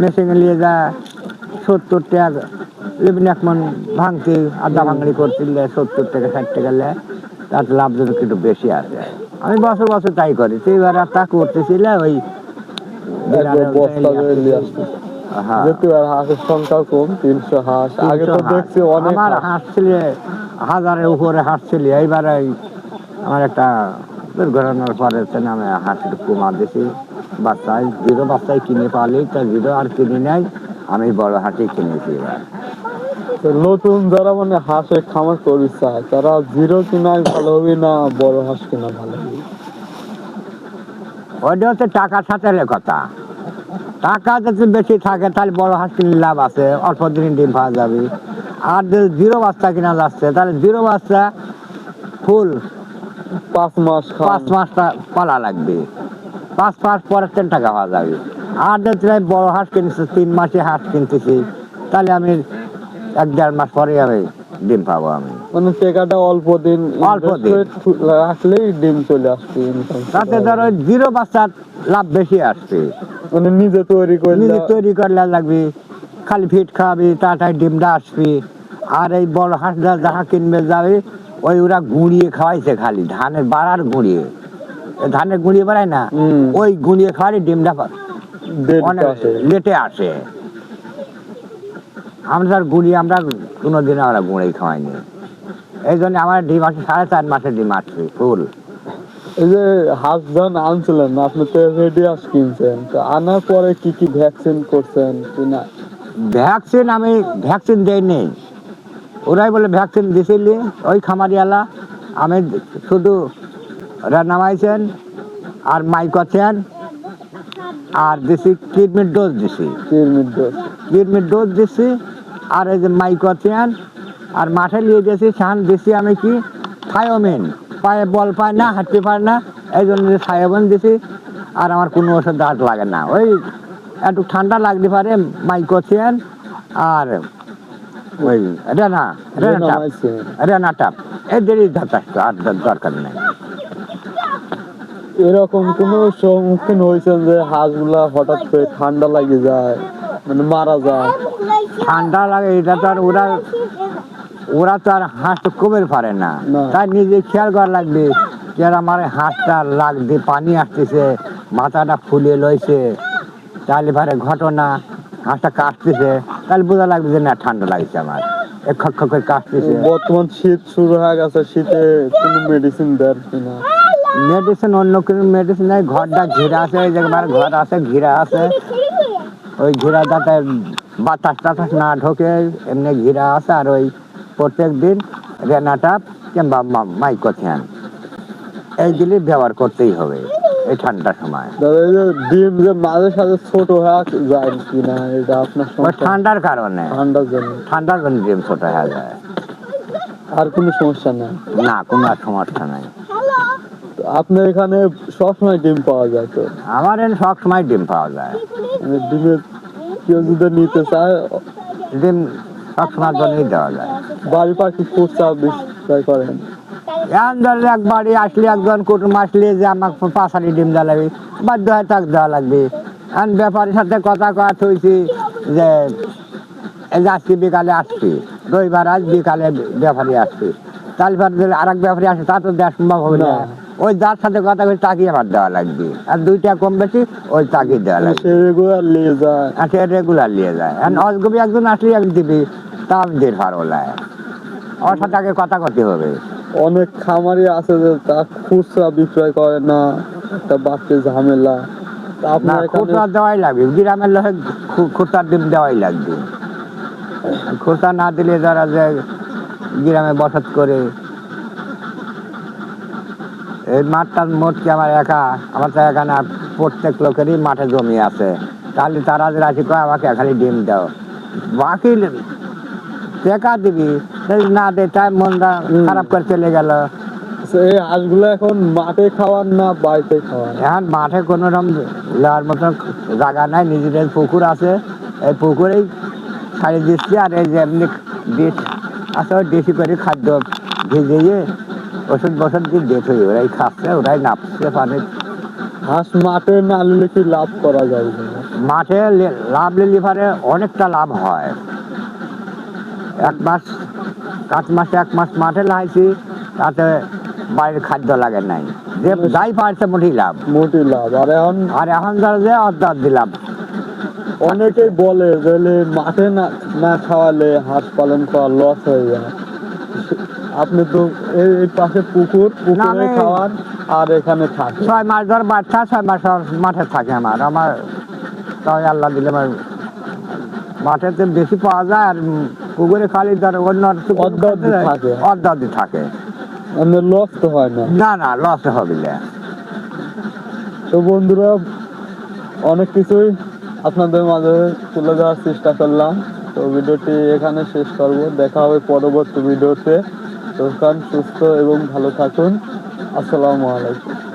মেশিনে নিয়ে যা সত্তর টাকা লেবিন এক মন ভাঙতি আদা ভাঙড়ি করছিল সত্তর টাকা ষাট টাকা লে তার লাভজনক একটু বেশি আছে আমি বছর বছর তাই করি তো এবার আর তা করতেছিল ওই হ্যাঁ। যেহেতু আর হাঁসের সংখ্যা কম তিনশো হাঁস। আগে তো দেখছি অনেক আমার হাঁস। হাঁস ছিল হাজারের উপরে হাঁস ছিল। এইবার এই আমার একটা দুর্ঘটনার পরে তো না আমি হাঁস একটু কমা দিছি। বাচ্চায় জিরো বাচ্চায় কিনে জিরো আর কিনে নেই আমি বড় হাঁসই কিনেছি এবার নতুন যারা মানে হাঁসের খামার করতে চায় তারা জিরো কিনাই ভালো হবে না বড় হাঁস কিনা ভালো হবে? ওইটা হচ্ছে টাকার সাথে কথা। টাকা যদি বেশি থাকে তাহলে বড় হাঁস কিনলে লাভ আছে অল্প দিন ডিম পাওয়া যাবে। আর যদি জিরো বাচ্চা কিনা যাচ্ছে তাহলে জিরো বাচ্চা ফুল পাঁচ মাস পাঁচ মাসটা পালা লাগবে। পাঁচ মাস পরে তিন টাকা পাওয়া যাবে। আর যদি আমি বড় হাঁস কিনছি তিন মাসে হাঁস কিনতেছি তাহলে আমি এক দেড় মাস পরে আমি ডিম পাবো আমি। মানে টাকাটা অল্প দিন অল্প দিন। করে রাখলেই ডিম চলে income তাতে ধরো জিরো বাচ্চার লাভ বেশি আসছে। মানে নিজে তৈরি করলে নিজে তৈরি করলে লাগবে। খালি ফিট খাওয়াবি তাড়াতাড়ি ডিমটা আসবি। আর এই বড় হাঁসটা যাহা কিনবে যাবে ওই ওরা গুঁড়িয়ে খাওয়াইছে খালি ধানের বাড়ার গুঁড়িয়ে। এ ধানের গুঁড়িয়ে বাড়ায় না ওই গুঁড়িয়ে খাওয়ালে ডিমটা অনেক লেটে আসে। আমরা গুঁড়ি আমরা কোনোদিন আমরা গুঁড়েই খাওয়াইনি। এই জন্য আমার ডিম আসছে সাড়ে চার মাসের ডিম আসছে ফুল। এই যে হাঁস যখন আনছিলেন আপনি তো রেডি হাঁস কিনছেন তো আনার পরে কি কি ভ্যাকসিন করছেন কিনা ভ্যাকসিন আমি ভ্যাকসিন দেয়নি ওরাই বলে ভ্যাকসিন দিছিলি ওই খামারিওয়ালা আমি শুধু নামাইছেন আর মাইকছেন আর দিছি কিডনির ডোজ দিছি। কিরমির ডোজ। কিডনির ডোজ দিছি আর এই যে মাইকছেন আর মাঠে নিয়ে গেছি সান দিছি আমি কি? থায়োমিন। পায়ে বল পায় না হাঁটতে পারে না এই জন্য থায়োমিন দিছি আর আমার কোনো ওষুধ দাঁত লাগে না। ওই একটু ঠান্ডা লাগতে পারে মাইকোসিয়ান আর ওই রেনা রেনা রেনা টাপ এই দেরি যথেষ্ট আর দরকার নেই। এরকম কোনো সম্মুখীন হয়েছেন যে হাঁসগুলা হঠাৎ করে ঠান্ডা লাগে যায় মানে মারা যায়? ঠান্ডা লাগে এটা তো আর ওরা ওরা তো আর হাঁস কমের পারে না। তাই নিজে খেয়াল করা লাগবে যে আমার হাঁসটা লাগবে পানি আসতেছে মাথাটা ফুলে লইছে তাহলে পারে ঘটনা হাঁসটা কাটতেছে তাহলে বোঝা লাগবে যে না ঠান্ডা লাগছে আমার। এ খক খক করে কাটতেছে বর্তমান শীত শুরু হয়ে গেছে শীতে কোনো মেডিসিন দেন কিনা? মেডিসিন অন্য কোনো মেডিসিন নেই ঘরটা ঘিরা আছে এই জায়গায় ঘর আছে ঘিরা আছে। ওই ঘিরা যাতে বাতাস টাতাস না ঢোকে এমনি ঘিরা আছে আর ওই প্রত্যেক দিন রেনাটা কিংবা মাইকোথিয়ান। এইগুলি ব্যবহার করতেই হবে এই ঠান্ডার সময়। ডিম যে মাঝে সাঝে ছোট হয়ে যায় কিনা এটা আপনার ঠান্ডার কারণে। ঠান্ডার জন্য। ঠান্ডার জন্য ডিম ছোট হয়ে যায়। আর কোনো সমস্যা নেই? না কোনো সমস্যা নাই। আপনার এখানে সবসময় ডিম পাওয়া যায় তো? আমার এখানে সব সময় ডিম পাওয়া যায়। মানে ডিমের কেউ যদি নিতে চায় ডিম সব সময় জন্যই দেওয়া যায়। বাড়ি পাখি খুচরা বিক্রয় করেন? এখন এক বাড়ি আসলে একজন কুটুম আসলে যে আমাকে পাঁচালি ডিম দেওয়া লাগবে বাধ্য হয় তাকে দেওয়া লাগবে। এখন ব্যাপারীর সাথে কথা কয়া থইছি যে আজকে বিকালে আসছি রবিবার আজ বিকালে ব্যাপারী আসছি। তাহলে আর এক ব্যাপারী আসে তা তো দেওয়া সম্ভব হবে না। ওই যার সাথে কথা বলে তাকেই আবার দেওয়া লাগবে। আর দুইটা কম বেশি ওই তাকেই দেওয়া লাগবে। রেগুলার নিয়ে যায়। আচ্ছা রেগুলার নিয়ে যায়। এখন অজগবি একজন আসলে আমি দিবি তা আমি দিতে পারব না ওর সাথে আগে কথা করতে হবে। অনেক খামারি আছে যে তা খুচরা বিক্রয় করে না একটা বাড়তি ঝামেলা। না খুচরা দেওয়াই লাগবে। গ্রামের লোকে খুচরার ডিম দেওয়াই লাগবে। খুচরা না দিলে যারা যে গ্রামে বসত করে এই মাঠটা মোট কি আমার একা? আমার তো একা না প্রত্যেক লোকেরই মাঠে জমি আছে। তাহলে তারা যে রাশি কয় আমাকে খালি ডিম দাও। বাকি টাকা দিবি। না দে তাই মনটা খারাপ করে চলে গেল। এই হাঁসগুলো এখন মাঠে খাওয়ান না বাড়িতে খাওয়ান এখন মাঠে কোনো রকম দেওয়ার মতন জায়গা নাই নিজেদের পুকুর আছে। এই পুকুরেই ছাড়ি দিচ্ছি আর এই যে এমনি ডিশ আছে ডিশি করে খাদ্য ভিজিয়ে ওষুধ বসুধ দিয়ে ডেট হয়ে ওরাই খাচ্ছে ওরাই নাপছে পানি হাঁস মাঠে না নিলে কি লাভ করা যায় মাঠে লাভ নিলে পারে অনেকটা লাভ হয়। এক মাস কাজ মাসে এক মাস মাঠে লাগাইছি তাতে বাইরের খাদ্য লাগে নাই। যে যাই পারছে মোটেই লাভ। মোটি লাভ। আর এখন আর এখন ধরো যে অর্ধ দিলাম। অনেকেই বলে যে মাঠে না না খাওয়ালে হাঁস পালন করা লস হয়ে যায়। আপনি তো এই পাশে পুকুর পুকুরে খাওয়ান আর এখানে থাকে ছয় মাস ধর বাচ্চা ছয় মাস মাঠে থাকে আমার। আমার তাই আল্লাহ দিলে আমার মাঠেতে বেশি পাওয়া যায় আর পুকুরে খালি ধর অন্য থাকে। থাকে। মানে লস তো হয় না? না না লস হবে না। তো বন্ধুরা অনেক কিছুই আপনাদের মাঝে তুলে দেওয়ার চেষ্টা করলাম। তো ভিডিওটি এখানে শেষ করব। দেখা হবে পরবর্তী ভিডিওতে। তখন সুস্থ এবং ভালো থাকুন। আসসালামু আলাইকুম।